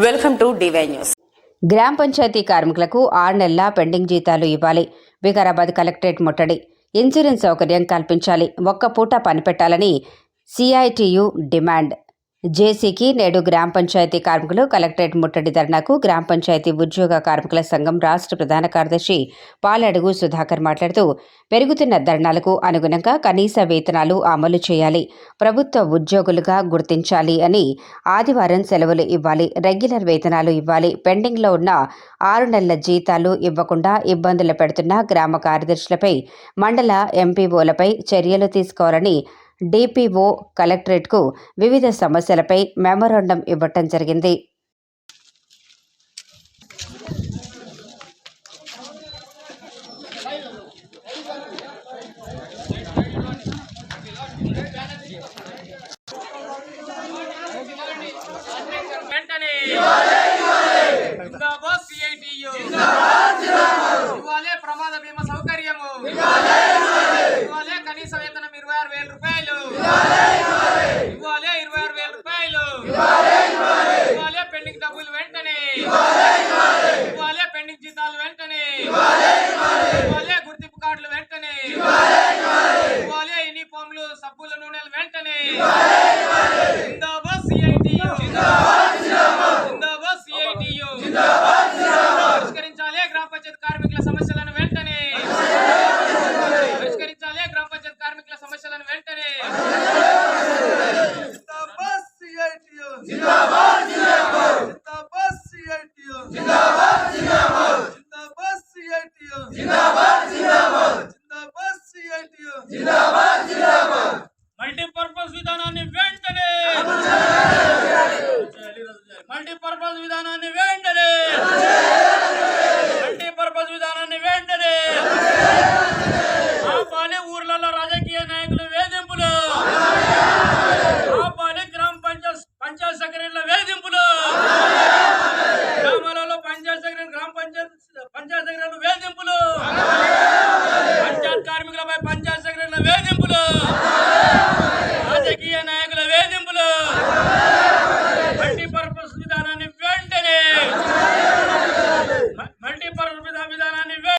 Welcome to DY news. గ్రామ పంచాయతీ కార్మికులకు ఆరు నెలల పెండింగ్ జీతాలు ఇవ్వాలి. వికారాబాద్ కలెక్టరేట్ ముట్టడి. ఇన్సూరెన్స్ సౌకర్యం కల్పించాలి. ఒక్క పూట పనిపెట్టాలని సిఐటియు డిమాండ్. జేసీకి నేడు గ్రామ పంచాయతీ కార్మికులు కలెక్టరేట్ ముట్టడి ధర్నాకు గ్రామ పంచాయతీ ఉద్యోగ కార్మికుల సంఘం రాష్ట్ర ప్రధాన కార్యదర్శి పాలడుగు సుధాకర్ మాట్లాడుతూ పెరుగుతున్న ధర్నాలకు అనుగుణంగా కనీస వేతనాలు అమలు చేయాలి ప్రభుత్వ ఉద్యోగులుగా గుర్తించాలి అని ఆదివారం సెలవులు ఇవ్వాలి రెగ్యులర్ వేతనాలు ఇవ్వాలి పెండింగ్లో ఉన్న ఆరు నెలల జీతాలు ఇవ్వకుండా ఇబ్బందులు పెడుతున్న గ్రామ కార్యదర్శులపై మండల ఎంపీఓలపై చర్యలు తీసుకోవాలని డిపిఓ కలెక్టరేట్కు వివిధ సమస్యలపై మెమోరాండం ఇవ్వటం జరిగింది. ప్రమాద బీమా సౌకర్యము. వెంటనే. ఇవ్వాలి గుర్తింపు కార్డులు వెంటనే. ఇవ్వాలి యూనిఫామ్లు సబ్బుల నూనెలు వెంటనే. జిందాబాద్ సిఐటి జిందాబాద్ సిఐటి పరిష్కరించాలి గ్రామ కార్మికుల సమస్యలను వెంటనే. పరిష్కరించాలి గ్రామ కార్మికుల సమస్యలను వెంటనే. రాష్ట్రాల్లో రాజకీయ నాయకులు వేధింపులు. కాపాలి గ్రామ పంచాయత్ పంచాయత్ సెక్రటరీల వేధింపులు. గ్రామాలలో పంచాయత్ సెక్రటరీ గ్రామ పంచాయత్ పంచాయత్ సెక్రటరీ వేధింపు